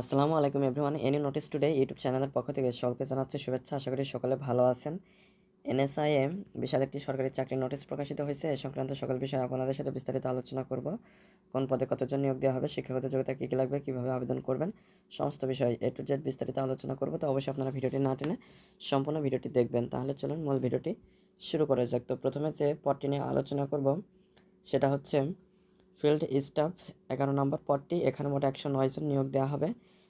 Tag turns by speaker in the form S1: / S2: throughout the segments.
S1: আসসালামু আলাইকুম everyone. Any notice today YouTube চ্যানেলের পক্ষ থেকে সকলকে জানাচ্ছি শুভেচ্ছা। আশা করি সকলে ভালো আছেন। এনএসআইএ বিশাল একটি সরকারি চাকরির নোটিশ প্রকাশিত হয়েছে। এ সংক্রান্ত সকল বিষয়ে আপনাদের সাথে বিস্তারিত আলোচনা করব। কোন পদে কতজন নিয়োগ দেওয়া হবে, শিক্ষাগত যোগ্যতা কী কী লাগবে, কীভাবে আবেদন করবেন, সমস্ত বিষয় এ টু জেড বিস্তারিত আলোচনা করব। তো অবশ্যই আপনারা ভিডিওটি না টেনে সম্পূর্ণ ভিডিওটি দেখবেন। তাহলে চলুন মূল ভিডিওটি শুরু করা যাক। তো প্রথমে যে পদটি নিয়ে আলোচনা করব, সেটা হচ্ছে ফিল্ড স্টাফ এগারো নম্বর পদটি। এখানে মোট একশো নয় জন নিয়োগ দেওয়া হবে।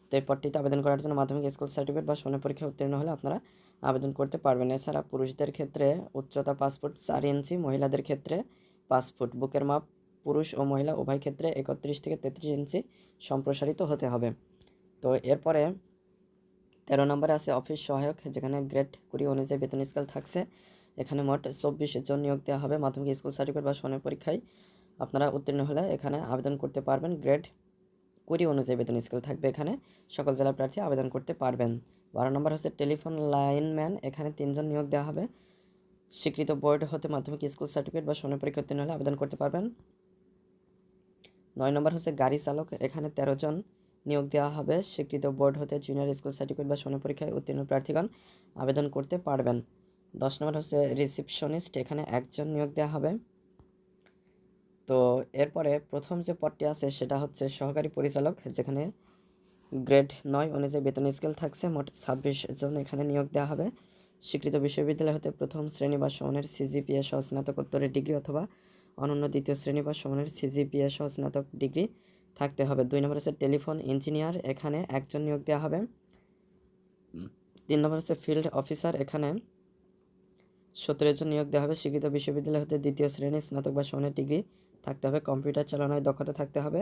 S1: তো এই পদটিতে আবেদন করার জন্য মাধ্যমিক স্কুল সার্টিফিকেট বা সনদ পরীক্ষা উত্তীর্ণ হলে আপনারা আবেদন করতে পারবেন। এছাড়া পুরুষদের ক্ষেত্রে উচ্চতা ফুট চার ইঞ্চি, মহিলাদের ক্ষেত্রে ফুট। বুকের মাপ পুরুষ ও মহিলা উভয় ক্ষেত্রে একত্রিশ থেকে তেত্রিশ ইঞ্চি সম্প্রসারিত হতে হবে। তো এরপরে তেরো নম্বরে আছে অফিস সহায়ক, যেখানে গ্রেড কুড়ি অনুযায়ী বেতন স্কেল থাকছে। এখানে মোট চব্বিশ জন নিয়োগ দেওয়া হবে। মাধ্যমিক স্কুল সার্টিফিকেট বা সনদ পরীক্ষায় আপনারা উত্তীর্ণ হলে এখানে আবেদন করতে পারবেন। গ্রেড কুড়ি অনুযায়ী বেতন স্কেল থাকবে এখানে। সকল জেলা প্রার্থী আবেদন করতে পারবেন। বারো নম্বর হচ্ছে টেলিফোন লাইনম্যান। এখানে তিনজন নিয়োগ দেওয়া হবে। স্বীকৃত বোর্ড হতে মাধ্যমিক স্কুল সার্টিফিকেট বা সনদ পরীক্ষা উত্তীর্ণ হলে আবেদন করতে পারবেন। নয় নম্বর হচ্ছে গাড়ি চালক। এখানে তেরো জন নিয়োগ দেওয়া হবে। স্বীকৃত বোর্ড হতে জুনিয়র স্কুল সার্টিফিকেট বা সনদ পরীক্ষায় উত্তীর্ণ প্রার্থীগণ আবেদন করতে পারবেন। দশ নম্বর হচ্ছে রিসিপশনিস্ট এখানে একজন নিয়োগ দেওয়া হবে। তো এরপরে প্রথম যে পদটি আছে সেটা হচ্ছে সহকারী পরিচালক, যেখানে গ্রেড নয় অনুযায়ী বেতন স্কেল থাকছে, মোট ছাব্বিশ জন এখানে নিয়োগ দেওয়া হবে। স্বীকৃত বিশ্ববিদ্যালয় হতে প্রথম শ্রেণি বা সমানের সিজিপিএ সহ স্নাতকোত্তরের ডিগ্রি অথবা অনন্য দ্বিতীয় শ্রেণি বা সমানের সিজিপিএ সহ স্নাতক ডিগ্রি থাকতে হবে। দুই নম্বর হচ্ছে টেলিফোন ইঞ্জিনিয়ার, এখানে একজন নিয়োগ দেওয়া হবে। তিন নম্বর হচ্ছে ফিল্ড অফিসার, এখানে সতেরো জন নিয়োগ দেওয়া হবে। স্বীকৃত বিশ্ববিদ্যালয় হতে দ্বিতীয় শ্রেণি, স্নাতক বা সমানের ডিগ্রি থাকতে হবে, কম্পিউটার চালানোয় দক্ষতা থাকতে হবে।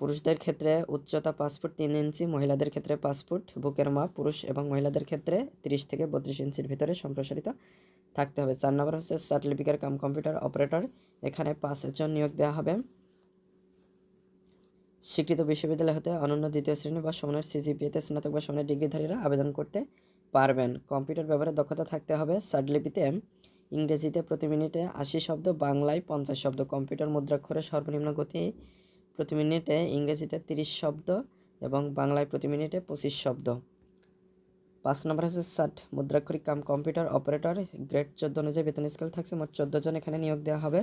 S1: পুরুষদের ক্ষেত্রে উচ্চতা ফুট তিন ইঞ্চি, মহিলাদের ক্ষেত্রে ফুট। বুকের মাপ পুরুষ এবং মহিলাদের ক্ষেত্রে তিরিশ থেকে বত্রিশ ইঞ্চির ভিতরে সম্প্রসারিত থাকতে হবে। চার নম্বর হচ্ছে সার্টিফিকেট কাম কম্পিউটার অপারেটর। এখানে পাঁচজন নিয়োগ দেওয়া হবে। স্বীকৃত বিশ্ববিদ্যালয় হতে অনন্য দ্বিতীয় শ্রেণি বা সমানের সিজিপিএতে স্নাতক বা সমানের ডিগ্রিধারীরা আবেদন করতে পারবেন। কম্পিউটার ব্যবহারে দক্ষতা থাকতে হবে। সার্টিলিপিতে ইংরেজিতে প্রতি মিনিটে আশি শব্দ, বাংলায় পঞ্চাশ শব্দ। কম্পিউটার মুদ্রাক্ষরে সর্বনিম্ন গতি প্রতি মিনিটে ইংরেজিতে তিরিশ শব্দ এবং বাংলায় প্রতি মিনিটে পঁচিশ শব্দ। পাঁচ নম্বর হচ্ছে ষাট। মুদ্রাক্ষরিক কাম কম্পিউটার অপারেটর গ্রেড চোদ্দ অনুযায়ী বেতন স্কেল থাকছে। মোট চোদ্দ জন এখানে নিয়োগ দেওয়া হবে।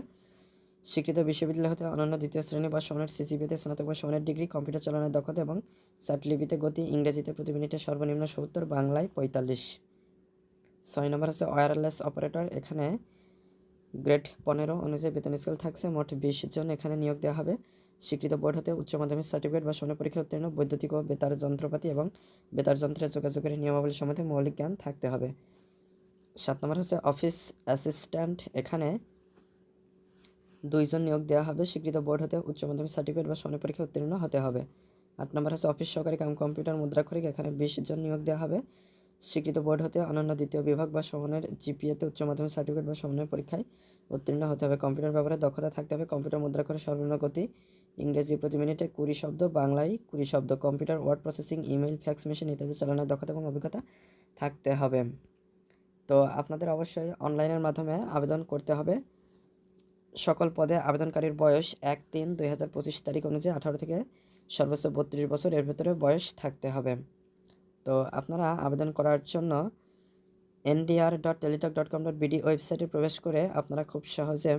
S1: স্বীকৃত বিশ্ববিদ্যালয় হতে অনন্য দ্বিতীয় শ্রেণি বা সমানের সিসিপিতে স্নাতক বা সমানের ডিগ্রি, কম্পিউটার চালানোর দক্ষতা এবং সার্টিলিপিতে গতি ইংরেজিতে প্রতি মিনিটে সর্বনিম্ন সত্তর, বাংলায় পঁয়তাল্লিশ। ছয় নম্বর হচ্ছে ওয়্যারলেস অপারেটর এখানে গ্রেড পনেরো অনুযায়ী বেতন স্কেল থাকছে, মোট বিশ জন এখানে নিয়োগ দেওয়া হবে। স্বীকৃত বোর্ড হতে উচ্চ মাধ্যমিক সার্টিফিকেট বা সনদ পরীক্ষা উত্তীর্ণ, বৈদ্যুতিক ও বেতার যন্ত্রপাতি এবং বেতার যন্ত্রের যোগাযোগের নিয়মাবলী সম্বন্ধে মৌলিক জ্ঞান থাকতে হবে। সাত নম্বর হচ্ছে অফিস অ্যাসিস্ট্যান্ট এখানে দুইজন নিয়োগ দেওয়া হবে, স্বীকৃত বোর্ড হতে উচ্চ মাধ্যমিক সার্টিফিকেট বা সনদ পরীক্ষা উত্তীর্ণ হতে হবে। আট নম্বর হচ্ছে অফিস সহকারী কাম কম্পিউটার মুদ্রাক্ষরিক। এখানে বিশ জন নিয়োগ দেওয়া হবে। স্বীকৃত বোর্ড হতে অনন্য দ্বিতীয় বিভাগ বা সমানের জিপিএতে উচ্চ মাধ্যমিক সার্টিফিকেট বা সমন্বয় পরীক্ষায় উত্তীর্ণ হতে হবে। কম্পিউটার ব্যবহারে দক্ষতা থাকতে হবে। কম্পিউটার মুদ্রা করে সর্বনিম্ন গতি, ইংরেজি প্রতি মিনিটে কুড়ি শব্দ, বাংলায় কুড়ি শব্দ। Computer word processing email fax machine ইত্যাদি চালানোর দক্ষতা এবং অভিজ্ঞতা থাকতে হবে। তো আপনাদের অবশ্যই অনলাইনের মাধ্যমে আবেদন করতে হবে। সকল পদে আবেদনকারীর বয়স এক তিন দুই হাজার পঁচিশ তারিখ অনুযায়ী আঠারো থেকে সর্বোচ্চ বত্রিশ বছর এর ভেতরে বয়স থাকতে হবে। তো আপনারা আবেদন করার জন্য NDR dot Teletalk dot com dot BD ওয়েবসাইটে প্রবেশ করে আপনারা খুব সহজে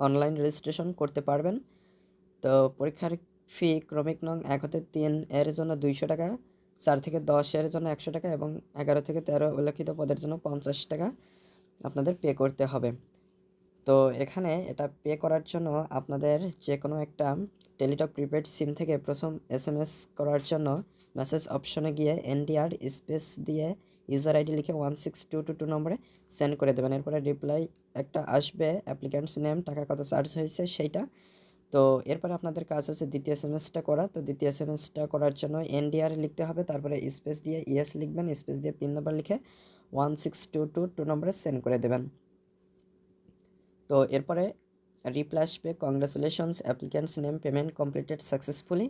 S1: অনলাইন রেজিস্ট্রেশন করতে পারবেন। তো পরীক্ষার ফি ক্রমিক নং এক হতে তিন এর জন্য দুইশো টাকা, চার থেকে দশ এর জন্য একশো টাকা এবং এগারো থেকে তেরো উল্লেখিত পদের জন্য পঞ্চাশ টাকা আপনাদের পে করতে হবে। তো এখানে এটা পে করার জন্য আপনাদের যে কোনো একটা টেলিটক প্রিপেড সিম থেকে প্রথম এস এম এস করার জন্য মেসেজ অপশনে গিয়ে এনডিআর স্পেস দিয়ে ইউজার আইডি লিখে one six two two two নম্বরে সেন্ড করে দেবেন। এরপরে রিপ্লাই একটা আসবে অ্যাপ্লিক্যান্টস নেম টাকা কত চার্জ হয়েছে সেইটা। তো এরপরে আপনাদের কাজ হচ্ছে দ্বিতীয় এসটা করা। তো দ্বিতীয় এসটা করার জন্য এনডিআর লিখতে হবে, তারপরে স্পেস দিয়ে ইএস লিখবেন স্পেস দিয়ে পিন নাম্বার লিখে one six two two two নম্বরে সেন্ড করে দেবেন। তো এরপরে রিপ্লাই আসবে congratulations applicants name payment completed successfully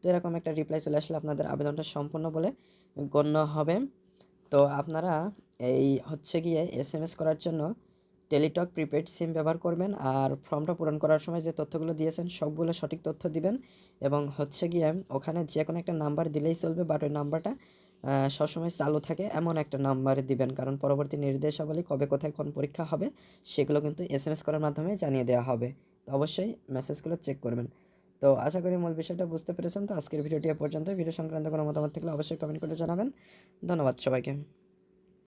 S1: তো এরকম একটা রিপ্লাই চলে আসলে আপনাদের আবেদনটা সম্পূর্ণ বলে গণ্য হবে। তো আপনারা এই হচ্ছে গিয়ে এস এম এস করার জন্য টেলিটক প্রিপেড সিম ব্যবহার করবেন আর ফর্মটা পূরণ করার সময় যে তথ্যগুলো দিয়েছেন সবগুলো সঠিক তথ্য দিবেন এবং হচ্ছে গিয়ে ওখানে যে কোনো একটা নাম্বার দিলেই চলবে বাট ওই নাম্বারটা সবসময় চালু থাকে এমন একটা নাম্বার দিবেন। কারণ পরবর্তী নির্দেশাবলী কবে, কোথায়, কোন পরীক্ষা হবে সেগুলো কিন্তু এস এম এস করার মাধ্যমে জানিয়ে দেওয়া হবে। তো অবশ্যই মেসেজগুলো চেক করবেন। তো আশা করি মূল বিষয়টা বুঝতে পেরেছেন। তো আজকের ভিডিওটি এ পর্যন্ত ভিডিও সংক্রান্ত কোনো মতামত থাকলে অবশ্যই কমেন্ট করে জানাবেন। ধন্যবাদ সবাইকে।